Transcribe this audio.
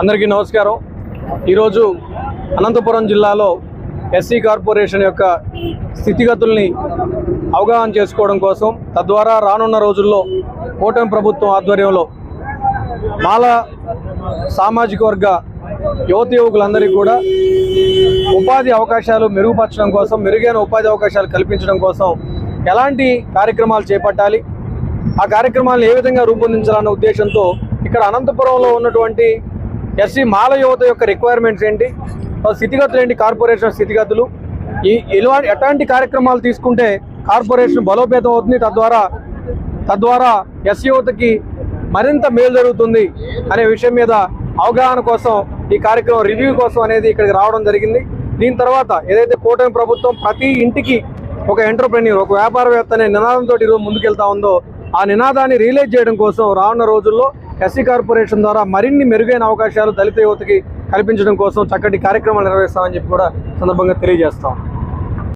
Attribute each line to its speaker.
Speaker 1: అందరికీ నమస్కారం. ఈరోజు అనంతపురం జిల్లాలో ఎస్సీ కార్పొరేషన్ యొక్క స్థితిగతుల్ని అవగాహన చేసుకోవడం కోసం తద్వారా రానున్న రోజుల్లో కూటమి ప్రభుత్వం ఆధ్వర్యంలో మాల సామాజిక వర్గ యువత యువకులందరికీ కూడా ఉపాధి అవకాశాలు మెరుగుపరచడం కోసం మెరుగైన ఉపాధి అవకాశాలు కల్పించడం కోసం ఎలాంటి కార్యక్రమాలు చేపట్టాలి? ఆ కార్యక్రమాలను ఏ విధంగా రూపొందించాలన్న ఉద్దేశంతో ఇక్కడ అనంతపురంలో ఉన్నటువంటి ఎస్సీ మాల యువత యొక్క రిక్వైర్మెంట్స్ ఏంటి? స్థితిగతులు ఏంటి? కార్పొరేషన్ స్థితిగతులు. ఈ ఇలాంటి ఎట్లాంటి కార్యక్రమాలు తీసుకుంటే కార్పొరేషన్ బలోపేతం అవుతుంది. తద్వారా తద్వారా ఎస్సీ యువతకి మరింత మేలు జరుగుతుంది అనే విషయం మీద అవగాహన కోసం ఈ కార్యక్రమం రివ్యూ కోసం అనేది ఇక్కడికి రావడం జరిగింది. దీని తర్వాత ఏదైతే కూటమి ప్రభుత్వం ప్రతి ఇంటికి ఒక ఎంటర్ప్రెన్యూర్ ఒక వ్యాపారవేత్త అనే నినాదంతో ఈరోజు ముందుకెళ్తా ఉందో ఆ నినాదాన్ని రియలైజ్ చేయడం కోసం రానున్న రోజుల్లో ఎస్సీ కార్పొరేషన్ ద్వారా మరిన్ని మెరుగైన అవకాశాలు దళిత యువతకి కల్పించడం కోసం చక్కటి కార్యక్రమాలు నిర్వహిస్తామని చెప్పి కూడా సందర్భంగా తెలియజేస్తాం